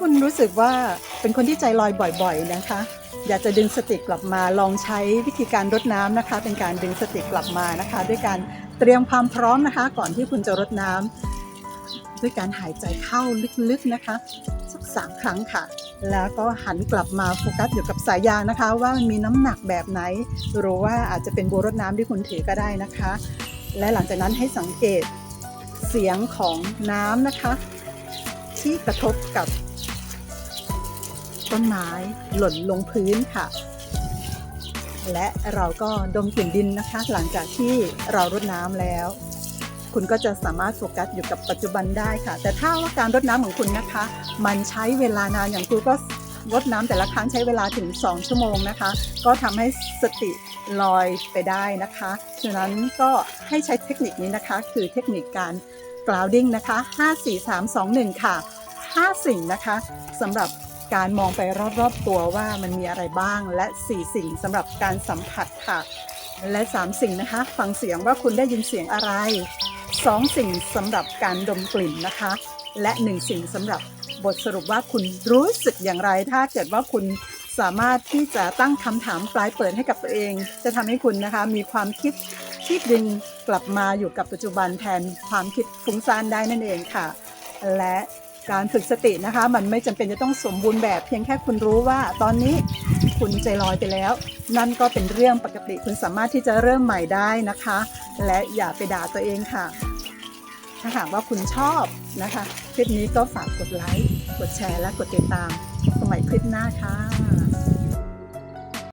คุณรู้สึกว่าเป็นคนที่ใจลอยบ่อยๆนะคะ อยากจะดึงสติกลับมาลองใช้วิธีการรดน้ำนะคะ เป็นการดึงสติกลับมานะคะ ด้วยการเตรียมความพร้อมนะคะ ก่อนที่คุณจะรดน้ำด้วยการหายใจเข้าลึกๆนะคะสักสามครั้งค่ะ แล้วก็หันกลับมาโฟกัสอยู่กับสายยางนะคะ ว่ามันมีน้ำหนักแบบไหน หรือว่าอาจจะเป็นบัวรดน้ำที่คุณถือก็ได้นะคะ และหลังจากนั้นให้สังเกตเสียงของน้ำนะคะ ที่กระทบกับต้นไม้หล่นลงพื้นค่ะ และเราก็ดมกลิ่นดินนะคะ หลังจากที่เรารดน้ำแล้ว คุณก็จะสามารถโฟกัสอยู่กับปัจจุบันได้ค่ะ แต่ถ้าว่าการรดน้ำของคุณนะคะ มันใช้เวลานานอย่างครูก็รดน้ำแต่ละครั้งใช้เวลาถึง 2 ชั่วโมงนะคะ ก็ทำให้สติลอยไปได้นะคะฉะนั้นก็ให้ใช้เทคนิคนี้นะคะ คือเทคนิคการ grounding นะคะ 5 4 3 2 1 ค่ะ 5 สิ่งนะคะสำหรับการมองไปรอบๆตัวว่ามันมีอะไรบ้าง และ 4 สิ่งสำหรับการสัมผัสค่ะ และ 3 สิ่งนะคะ ฟังเสียงว่าคุณได้ยินเสียงอะไร 2 สิ่งสำหรับการดมกลิ่นนะคะ และ 1 สิ่งสำหรับบทสรุปว่าคุณรู้สึกอย่างไร ถ้าเกิดว่าคุณสามารถที่จะตั้งคำถามปลายเปิดให้กับตัวเอง จะทำให้คุณนะคะ มีความคิดที่ดึงกลับมาอยู่กับปัจจุบันแทนความคิดฟุ้งซ่านได้นั่นเองค่ะ และ การฝึกสตินะคะ มันไม่จำเป็นจะต้องสมบูรณ์แบบ เพียงแค่คุณรู้ว่า ตอนนี้คุณใจลอยไปแล้ว นั่นก็เป็นเรื่องปกติคุณสามารถที่จะเริ่มใหม่ได้นะคะ และอย่าไปด่าตัวเองค่ะ ถ้าหากว่าคุณชอบนะคะ คลิปนี้ก็ฝากกดไลค์กดแชร์และกดติดตามสมัยคลิปหน้าค่ะ